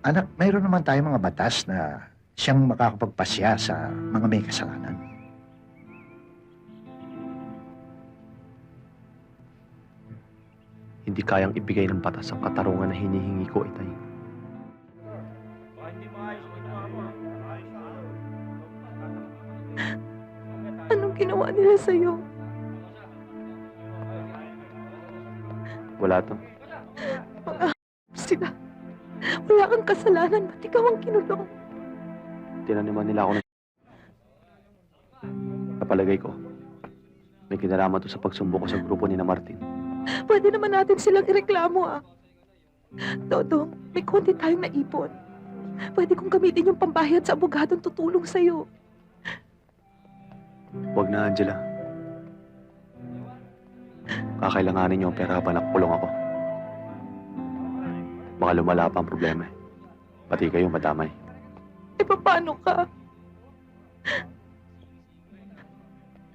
Anak, mayroon naman tayong mga batas na siyang makakapagpasya sa mga may kasalanan. Hindi kayang ibigay ng batas ang katarungan na hinihingi ko, Itay. Anong ginawa nila sa'yo? Wala to. Sila. Wala kang kasalanan. Ba't ikaw ang kinulong? Tinaniman nila ako ng... Napalagay ko. May kinalaman to sa pagsumbo ko sa grupo ni na Martin. Pwede naman natin silang ireklamo ah. Dodong, may konti tayong naipon. Pwede kong gamitin yung pambayad sa abogadong tutulong sa'yo. Huwag na, Angela. Kakailanganin niyo ang pera habang nakakulong ako. Baka lumala pa ang problema eh. Pati kayo madamay. E paano ka?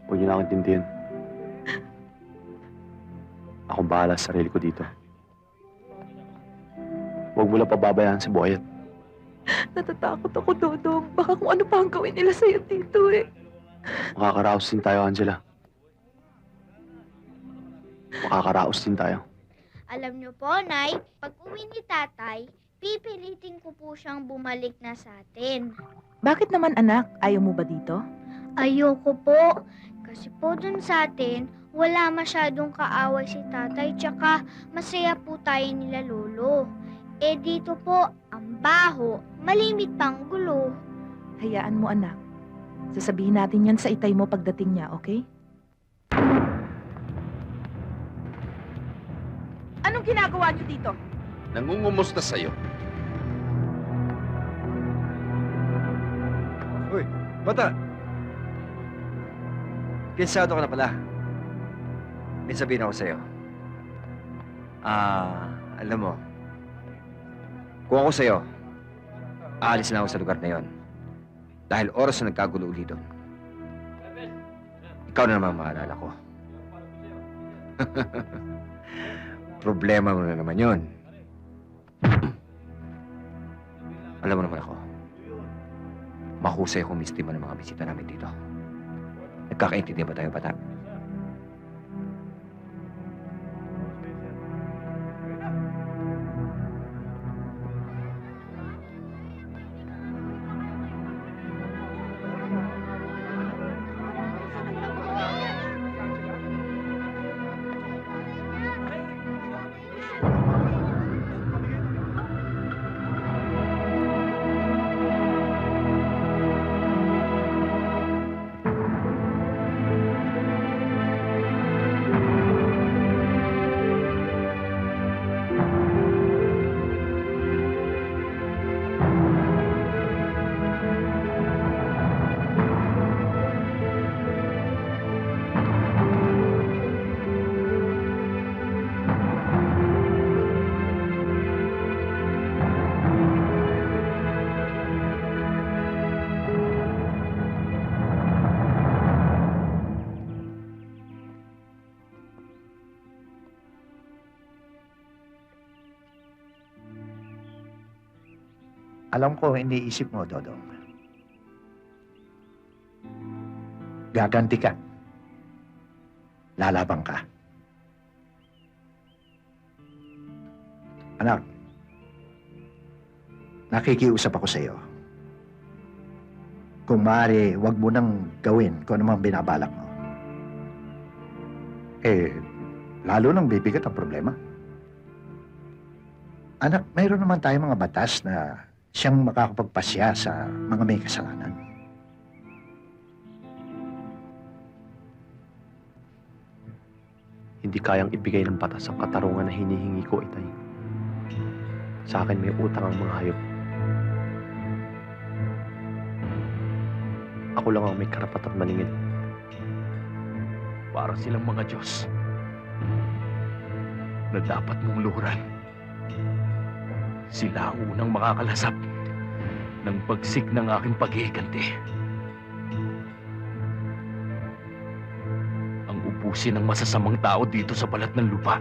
Huwag niyo na akong intindihin. Akong bahala sa sarili ko dito. Huwag mo lang pababayaan si Boyet. Natatakot ako, Dodong. Baka kung ano pa ang gawin nila sa'yo dito eh. Makakaraos din tayo, Angela. Makakaraos din tayo. Alam niyo po, Nay, pag uwi ni tatay, pipilitin ko po siyang bumalik na sa atin. Bakit naman anak? Ayaw mo ba dito? Ayoko po. Kasi po dun sa atin, wala masyadong kaaway si tatay, tsaka masaya po tayo nila lolo. Eh dito po, ang baho, malimit pang gulo. Hayaan mo anak. Sasabihin natin yan sa itay mo pagdating niya, okay? Anong ginagawa niyo dito? Nangungumusta sa'yo. Bata! Pinsado ka na pala. May sabihin ako sa'yo. Ah, alam mo, kung ako sa'yo, aalis na ako sa lugar na yon. Dahil oras na nagkagulo uli doon. Ikaw na naman ang maalala ko. Problema mo na naman yon. alam mo naman ako, mahusay akong mistima ng mga bisita namin dito. Nagkakaintindihan ba tayo, bata? Alam ko, iniisip mo, Dodong. Gaganti ka. Lalabang ka. Anak, nakikiusap ako sa iyo. Kung maaari, wag mo nang gawin kung ano mang binabalak mo. Eh, lalo nang bibigat ang problema. Anak, mayroon naman tayong mga batas na siyang makakapagpasya sa mga may kasalanan. Hindi kayang ibigay ng batas ang katarungan na hinihingi ko, Itay. Sa akin may utang ang mga hayop. Ako lang ang may karapatang maningil. Para silang mga Diyos na dapat mong luhuran. Sila ang unang makakalasap ng pagsik ng aking paghihiganti. Ang ubusin ng masasamang tao dito sa balat ng lupa